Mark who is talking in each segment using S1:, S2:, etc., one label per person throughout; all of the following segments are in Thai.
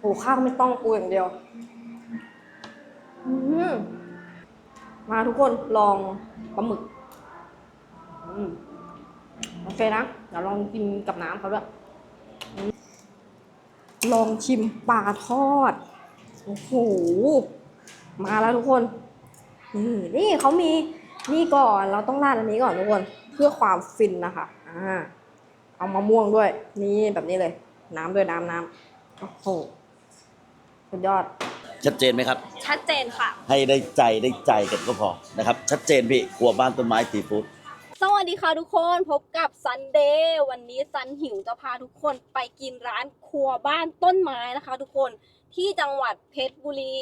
S1: โอ้ข้าวไม่ต้องปูอย่างเดียวอืมาทุกคนลองปลาหมึกอืมโอเคนะ เดี๋ยวลองกินกับน้ำเขาด้วยลองชิมปลาทอด โอ้โห มาแล้วทุกคนนี่นี่เขามีนี่ก่อนเราต้องราดอันนี้ก่อนทุกคน เพื่อความฟินนะคะ อ่า เอามะม่วงด้วย นี่แบบนี้เลย น้ำด้วยน้ำน้ำโอ้โห สุดยอด
S2: ชัดเจนไหมครับ
S1: ชัดเจนค่ะ
S2: ให้ได้ใจได้ใจกันก็พอนะครับ ชัดเจนพี่ครัวบ้านต้นไม้ตีฟู้ด
S3: สวัสดีค่ะทุกคนพบกับซันเดย์วันนี้ซันหิวจะพาทุกคนไปกินร้านครัวบ้านต้นไม้นะคะ ทุกคนที่จังหวัดเพชรบุรี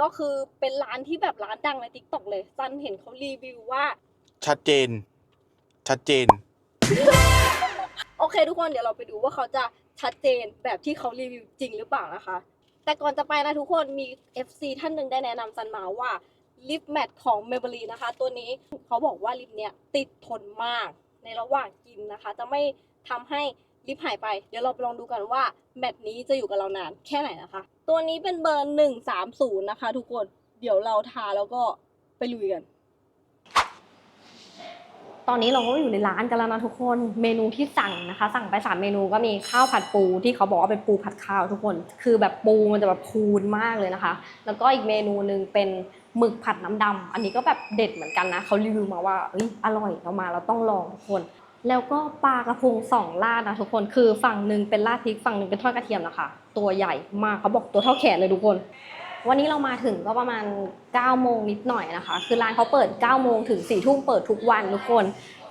S3: ก็คือเป็นร้านที่แบบร้านดังในทิกตอกเลยซันเห็นเขารีวิวว่า
S4: ชัดเจน ชัดเจน
S3: โอเคทุกคนเดี๋ยวเราไปดูว่าเขาจะชัดเจนแบบที่เขารีวิวจริงหรือเปล่านะคะ แต่ก่อนจะไปนะทุกคนมี FC ท่านหนึ่งได้แนะนำซันมาว่าลิปแมทของ Maybelline นะคะ ตัวนี้เขาบอกว่าลิปเนี้ยติดทนมากในระหว่างกินนะคะ จะไม่ทำให้ลิปหายไป เดี๋ยวเราไปลองดูกันว่าแมทนี้จะอยู่กับเรานานแค่ไหนนะคะ ตัวนี้เป็นเบอร์หนึ่งสามศูนย์นะคะ ทุกคนเดี๋ยวเราทาแล้วก็ไปลุยกัน
S1: ตอนนี้เราก็อยู่ในร้านกันแล้วนะทุกคน เมนูที่สั่งนะคะ สั่งไปสามเมนูก็มีข้าวผัดปูที่เขาบอกว่าเป็นปูผัดข้าวทุกคน คือแบบปูมันจะแบบพูนมากเลยนะคะ แล้วก็อีกเมนูหนึ่งเป็นหมึกผัดน้ำดำอันนี้ก็แบบเด็ดเหมือนกันนะเขารีวิวมาว่าเอ้ยอร่อยเรามาเราต้องลองทุกคน แล้วก็ปลากระพงสองราดนะทุกคนคือฝั่งหนึ่งเป็นราดพริกฝั่งหนึ่งเป็นทอดกระเทียมนะคะ ตัวใหญ่มากเขาบอกตัวเท่าแขนเลยทุกคน วันนี้เรามาถึงก็ประมาณ9โมงนิดหน่อยนะคะ คือร้านเขาเปิด9โมงถึง4ทุ่มเปิดทุกวันทุกคน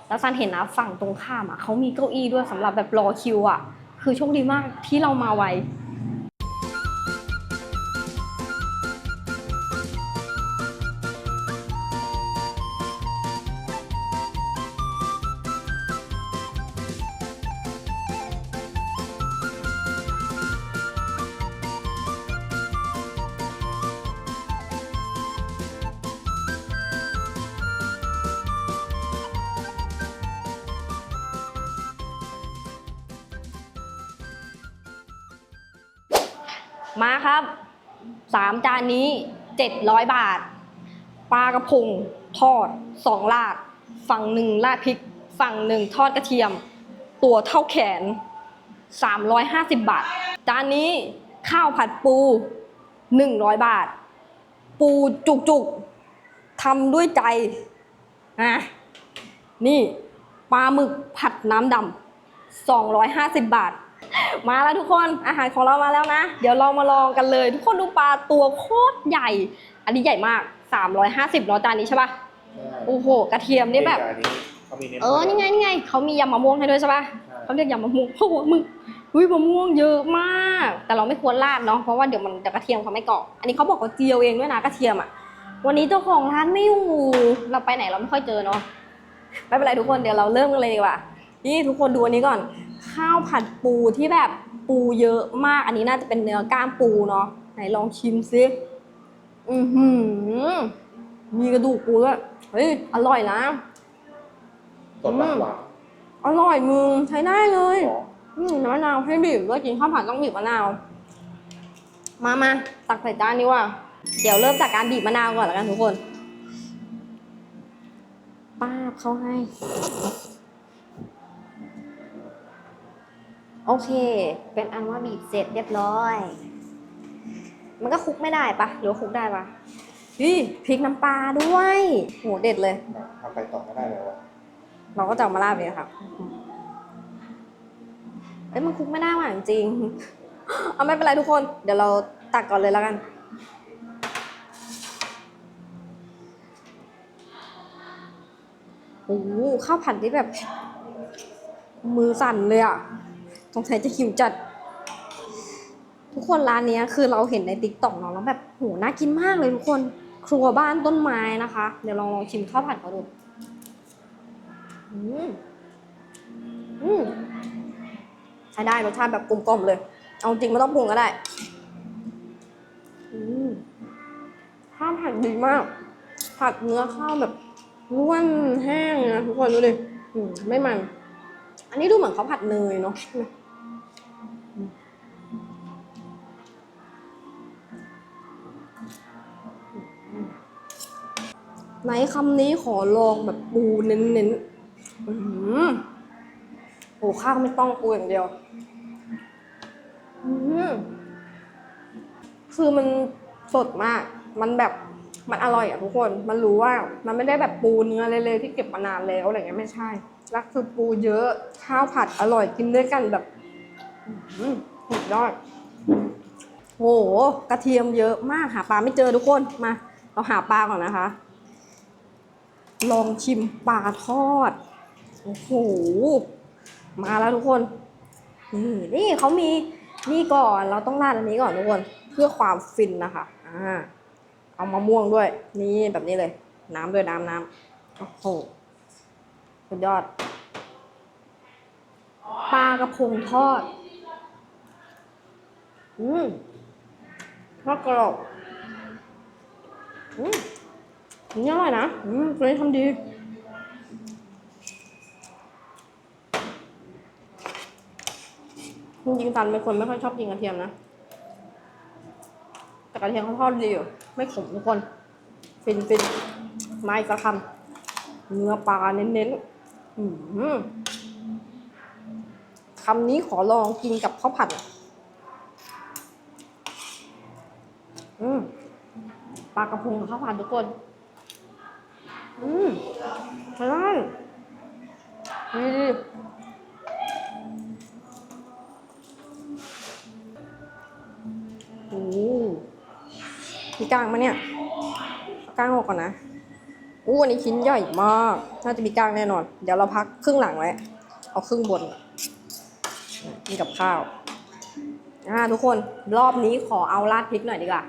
S1: แล้วซันเห็นนะฝั่งตรงข้ามอะเขามีเก้าอี้ด้วยสำหรับแบบรอคิวอะ คือโชคดีมากที่เรามาไว มาครับสามจานนี้เจ็ดร้อยบาท ปลากระพงทอดสองลาด ฝั่งหนึ่งราดพริก ฝั่งหนึ่งทอดกระเทียม ตัวเท่าแขน 350 บาท จานนี้ข้าวผัดปู 100 บาท ปูจุกๆทำด้วยใจนะนี่ปลาหมึกผัดน้ำดำ250 บาท มาแล้วทุกคนอาหารของเรามาแล้วนะ เดี๋ยวเรามาลองกันเลย ทุกคนดูปลาตัวโคตรใหญ่ อันนี้ใหญ่มาก 350เนาะจานนี้ใช่ปะโอ้โหกระเทียมนี่แบบ
S4: เขามีเน้น
S1: เออนี่ไงนี่ไงเขามียำมะม่วงให้ด้วยใช่ปะเขาเรียกยำมะม่วงโอ้โหมึงอุ้ยมะม่วงเยอะมาก แต่เราไม่ควรราดเนาะเพราะว่าเดี๋ยวมันเดี๋ยวกระเทียมเขาไม่เกาะอันนี้เขาบอกว่าเจียวเองด้วยนะกระเทียมอะวันนี้เจ้าของร้านไม่อยู่เราไปไหนเราไม่ค่อยเจอเนาะไม่เป็นไรทุกคนเดี๋ยวเราเริ่มกันเลยดีกว่านี่ทุกคนดูอันนี้ก่อน ข้าวผัดปูที่แบบปูเยอะมาก อันนี้น่าจะเป็นเนื้อกล้ามปูเนาะไหนลองชิมซิอือหือ มีกระดูกปูด้วยเฮ้ยอร่อยนะ
S4: สดหวานหวาน
S1: อร่อยมึงใช้ได้เลย
S4: หรอ
S1: อืมน้ำมะนาวให้บีบด้วยกินข้าวผัดต้องบีบมะนาว มามาตักใส่จานนี้ว่าเดี๋ยวเริ่มจากการบีบมะนาวก่อนแล้วกันทุกคน ป้าบเขาให้ โอเค เป็นอันว่าบีบเสร็จเรียบร้อย มันก็คลุกไม่ได้ปะหรือว่าคลุกได้ปะพี่พริกน้ำปลาด้วยโหเด็ดเลย
S4: ทำไปต่อไม่ได้เลยวะ
S1: เราก็จะเอามาราดเลยค่ะเอ้ยมันคลุกไม่ได้ว่ะจริงๆเอาไม่เป็นไรทุกคน เดี๋ยวเราตักก่อนเลยแล้วกัน โอ้โหข้าวผัดนี่แบบ มือสั่นเลยอะ สงสัยจะหิวจัด ทุกคนร้านนี้คือเราเห็นในติ๊กต็อกเนาะแล้วแบบโหน่ากินมากเลยทุกคน ครัวบ้านต้นไม้นะคะ เดี๋ยวลองลองชิมข้าวผัดเขาดูอืมอืมใช้ได้รสชาติแบบกลมๆเลย เอาจริงไม่ต้องปรุงก็ได้อืมข้าวผัดดีมาก ผัดเนื้อข้าวแบบร่วนแห้งนะทุกคนดูดิอืมไม่มัน อันนี้ดูเหมือนเขาผัดเนยเนาะ ไหนคำนี้ขอลองแบบปูเน้นๆอื้อหือโอ้ข้าวไม่ต้องปูอย่างเดียว อื้อหือคือมันสดมาก มันแบบมันอร่อยอะทุกคน มันรู้ว่ามันไม่ได้แบบปูเนื้อเลยๆที่เก็บมานานแล้วอะไรเงี้ยไม่ใช่แล้วคือปูเยอะ ข้าวผัดอร่อยกินด้วยกันแบบอือหือสุดยอดโห กระเทียมเยอะมากหาปลาไม่เจอทุกคน มา เราหาปลาก่อนนะคะ ลองชิมปลาทอด โอ้โห มาแล้วทุกคน นี่นี่เขามีนี่ก่อนเราต้องราดอันนี้ก่อนทุกคน เพื่อความฟินนะคะ อ่า เอามะม่วงด้วย นี่แบบนี้เลย น้ำด้วยน้ำน้ำโอ้โหสุดยอด ปลากระพงทอด อืมทอดกรอบอืม นี่อร่อยนะอืมตัวนี้ทำดีจริงๆตันเป็นคนไม่ค่อยชอบกินกระเทียมนะ แต่กระเทียมเขาทอดดีอยู่ ไม่ขมทุกคน ฟินฟินๆมาอีกสักคำเนื้อปลาเน้นๆคำนี้ขอลองกินกับข้าวผัดอะอืมปลากระพงกับข้าวผัดทุกคน อืมใช่ได้นี่ดิโอ้โหมีกลางมาเนี่ยกลางออกก่อนนะอู้อันนี้ชิ้นใหญ่มาก น่าจะมีกลางแน่นอน เดี๋ยวเราพักครึ่งหลังไว้ เอาครึ่งบนกินกับข้าวอ่าทุกคนรอบนี้ขอเอาราดพริกหน่อยดีกว่า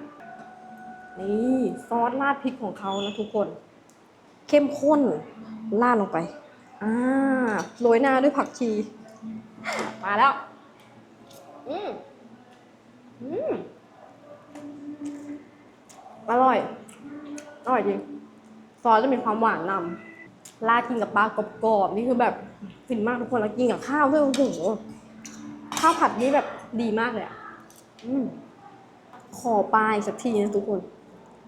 S1: นี่ซอสราดพริกของเขานะทุกคน เข้มข้นราดลงไปอ่าโรยหน้าด้วยผักชี มาแล้ว อืมอืมอร่อย อร่อยจริง ซอสจะมีความหวานนำราดกินกับปลากรอบๆนี่คือแบบฟินมากทุกคนแล้วกินกับข้าวด้วยโอ้โหข้าวผัดนี่แบบดีมากเลยอะอืมขอปลาอีกสักทีนะทุกคน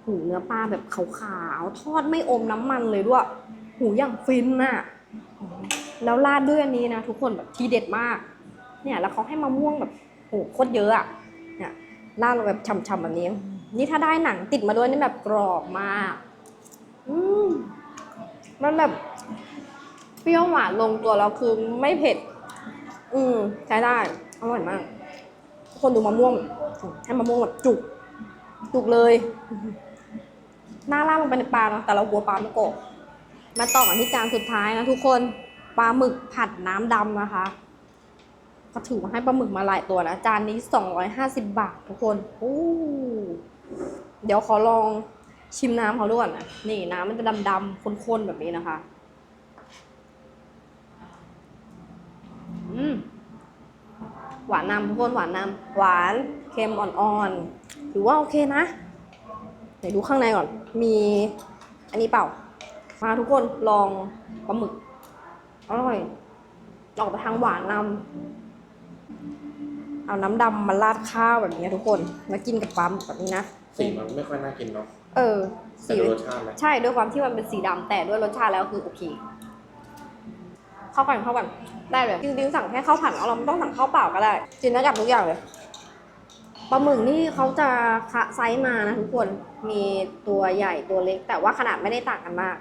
S1: หูเนื้อปลาแบบขาวๆ ทอดไม่อมน้ำมันเลยด้วย หูอย่างฟินน่ะ แล้วราดด้วยอันนี้นะทุกคนแบบทีเด็ดมาก เนี่ยแล้วเขาให้มะม่วงแบบโหโคตรเยอะอะ เนี่ยราดลงแบบฉ่ำๆแบบนี้ นี่ถ้าได้หนังติดมาด้วยนี่แบบกรอบมาก อืมมันแบบเปรี้ยวหวานลงตัวแล้วคือไม่เผ็ด อืมใช้ได้ อร่อยมากทุกคนดูมะม่วง ให้มะม่วงแบบจุก จุกเลย หน้าล่างลงไปในปลาเนาะแต่เรากลัวปลาไม่กรอบมาต่อกันที่จานสุดท้ายนะทุกคนปลาหมึกผัดน้ำดำนะคะก็ถือว่าให้ปลาหมึกมาหลายตัวนะจานนี้250บบาททุกคนโอ้เดี๋ยวขอลองชิมน้ำเขาด้วยก่อนนะนี่น้ำมันจะดำๆข้นๆแบบนี้นะคะอืมหวานนำทุกคนหวานนำหวานเค็มอ่อนๆถือว่าโอเคนะ ดี๋ยวดูข้างในก่อน มีอันนี้เปล่า มาทุกคนลองปลาหมึก อร่อย ออกไปทางหวานนำเอาน้ำดำมาราดข้าวแบบนี้ทุกคนแล้วกินกับปลาหมึกแบบนี้นะ
S4: สีมันไม่ค่อยน่ากินเนาะ
S1: เออ
S4: แต่
S1: สี
S4: ดูรสชาตินะ
S1: ใช่ ด้วยความที่มันเป็นสีดำแต่ด้วยรสชาติแล้วคือโอเค เข้ากันเข้ากันได้เลย จริงๆสั่งแค่ข้าวผัดเอาเราไม่ต้องสั่งข้าวเปล่าก็ได้กินได้กับทุกอย่างเลยป ลาหมึกนี่เขาจะคะไซส์มานะทุกคน มีตัวใหญ่ตัวเล็ก แต่ว่าขนาดไม่ได้ต่างกันมาก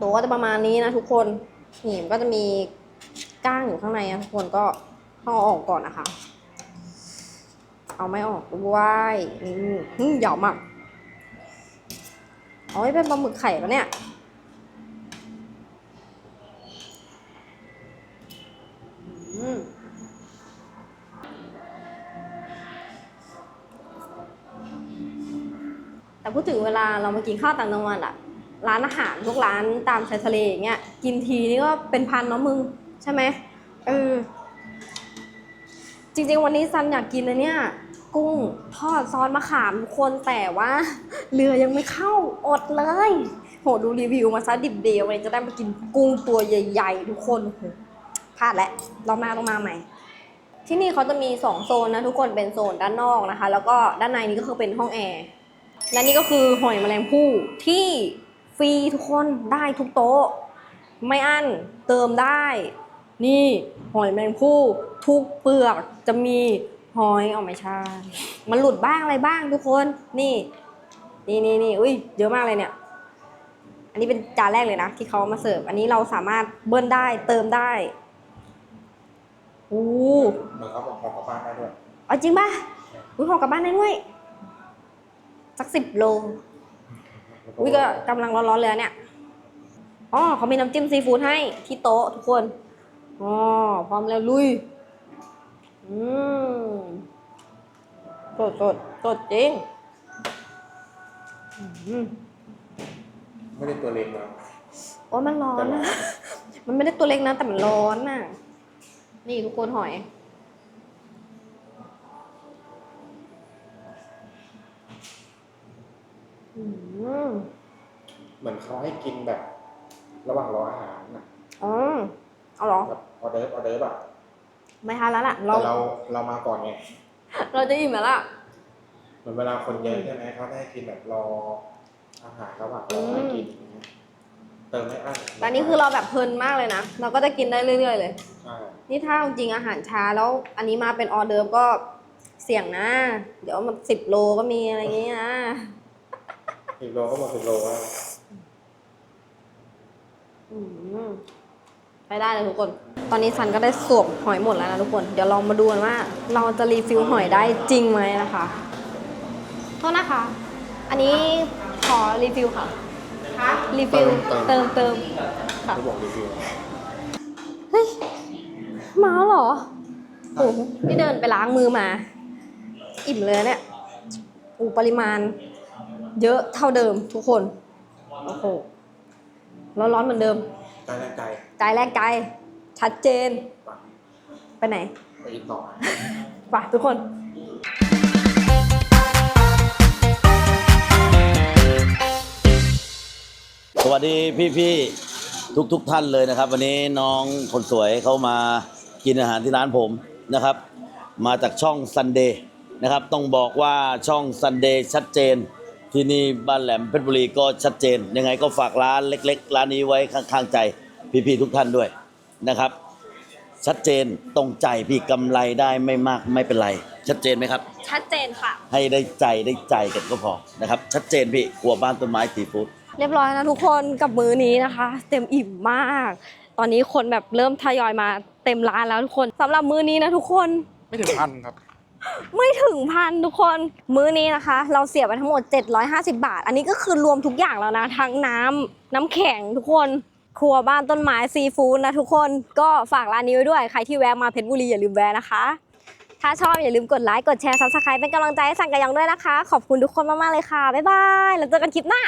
S1: ตัวก็จะประมาณนี้นะทุกคนนี่มันก็จะมีก้างอยู่ข้างในนะทุกคนก็ต้องออกก่อนนะคะ เอาไม่ออกด้วยอืมอืมเหยาวมากอ๋อนี่เป็นปลาหมึกไข่ปะเนี่ยอืม แต่พูดถึงเวลาเรามากินข้าวต่างจังหวัดอะร้านอาหารพวกร้านตามชายทะเลอย่างเงี้ยกินทีนี่ก็เป็นพันเนาะมึงใช่ไหมเออจริงๆ วันนี้ซันอยากกินเลยเนี่ย กุ้งทอดซอสมะขามทุกคนแต่ว่าเรือยังไม่เข้าอดเลย โหดูรีวิวมาซะดิบเดียววันนี้จะได้มากินกุ้งตัวใหญ่ ๆ ทุกคนพลาดแล้วรอบหน้าต้องมาใหม่ ที่นี่เขาจะมี 2 โซนนะทุกคนเป็นโซนด้านนอกนะคะ แล้วก็ด้านในนี้ก็คือเป็นห้องแอร์ และนี่ก็คือหอยแมลงภู่ที่ฟรีทุกคนได้ทุกโต๊ะ ไม่อั้นเติมได้ นี่หอยแมงผู้ทุกเปลือกจะมีหอยเอาไม่ใช่มันหลุดบ้างอะไรบ้างทุกคนนี่ นี่นี่นี่อุ้ยเยอะมากเลยเนี่ย อันนี้เป็นจานแรกเลยนะที่เขามาเสิร์ฟอันนี้เราสามารถเบิ้ลได้เติมได้โอ้
S4: เหมือนเขาบอกของกลับบ้านได้ด้วย
S1: เอาจริงป่ะอุ้ยห่อกลับบ้านได้ด้วย สักสิบโลอุ้ยก็กำลังร้อนๆเลยอะเนี่ยอ๋อเขามีน้ำจิ้มซีฟู้ดให้ที่โต๊ะทุกคนอ๋อพร้อมแล้วลุย อืมสดสดสดจริงอืม
S4: ไม่ได้ตัวเล็กนะ
S1: โอ้ยมันร้อน
S4: แต่ร้อ
S1: นะ
S4: น
S1: มันไม่ได้ตัวเล็กนะ แต่มันร้อนน่ะ นี่ทุกคนหอย อืม
S4: เหมือนเขาให้กินแบบ ระหว่างรออาหารนะ
S1: อ๋อเอาเหรอ
S4: แบบออเดิร์ฟออเดิร์ฟอะ
S1: ไม่ทันแล้วล่ะ เรา
S4: แต่เราเรามาก่อนไง
S1: เราจะอิ่มแล้วล่ะ
S4: เหมือนเวลาคนเยอะใช่ไหมเขาได้กินแบบรออาหารระหว่างรอให้กินอย่างเงี้ยเติมไม่อั้น
S1: แต่อันนี้คือเราแบบเพลินมากเลยนะ เราก็จะกินได้เรื่อยๆเลย
S4: ใช่
S1: นี่ถ้าจริงๆอาหารช้าแล้ว อันนี้มาเป็นออเดิร์ฟก็เสี่ยงนะ เดี๋ยวมันสิบโลก็มีอะไรอย่างเงี้ยนะ
S4: สิบโลก็หมดสิบโลแล้ว
S1: อืมไปได้เลยทุกคน ตอนนี้ซันก็ได้สวมหอยหมดแล้วนะทุกคน เดี๋ยวลองมาดูกันว่า เราจะรีฟิลหอยได้จริงไหมนะคะ โทษนะคะ อันนี้ขอรีฟิลค่ะรีฟิลเติมเติมค่ะ
S4: เขาบอกรีวิว
S1: เฮ้ยมาแล้วเหรอ โอ้โหนี่เดินไปล้างมือมา อิ่มเลยเนี่ย อูปริมาณ เยอะเท่าเดิมทุกคน โอ้โห ร้อนๆเหมือนเดิม
S4: ใจแรกใจ
S1: ใจแรกใจ ชัดเจน
S4: ปะ
S1: ไปไหน
S4: ไปอีกต่อ
S1: ไปทุกคน
S2: สวัสดีพี่ๆทุกทุกๆท่านเลยนะครับ วันนี้น้องคนสวยเขามากินอาหารที่ร้านผมนะครับ มาจากช่อง Sunday นะครับ ต้องบอกว่าช่อง Sunday ชัดเจน ที่นี่บ้านแหลมเพชรบุรีก็ชัดเจน ยังไงก็ฝากร้านเล็ก ๆ ร้านนี้ไว้ข้างๆใจพี่ๆทุกท่านด้วยนะครับ ชัดเจนตรงใจพี่กำไรได้ไม่มากไม่เป็นไร ชัดเจนไหมครับ
S1: ชัดเจนค่ะ
S2: ให้ได้ใจได้ใจกันก็พอนะครับชัดเจนพี่ครัวบ้านต้นไม้ตีฟู้ด
S1: เรียบร้อยนะทุกคนกับมื้อนี้นะคะ เต็มอิ่มมาก ตอนนี้คนแบบเริ่มทยอยมาเต็มร้านแล้วทุกคนสำหรับมื้อนี้นะทุกคน
S4: ไม่ถึงพันครับ
S1: ไม่ถึงพันทุกคนมื้อนี้นะคะ เราเสียไปทั้งหมด 750 บาท อันนี้ก็คือรวมทุกอย่างแล้วนะ ทั้งน้ำน้ำแข็งทุกคน ครัวบ้านต้นไม้ซีฟู้ดนะทุกคนก็ฝากร้านนี้ไว้ด้วย ใครที่แวะมาเพชรบุรีอย่าลืมแวะนะคะ ถ้าชอบอย่าลืมกดไลค์กดแชร์ซับสไครป์เป็นกำลังใจให้สั่งกระยองด้วยนะคะ ขอบคุณทุกคนมากๆเลยค่ะบ๊ายบายแล้วเจอกันคลิปหน้า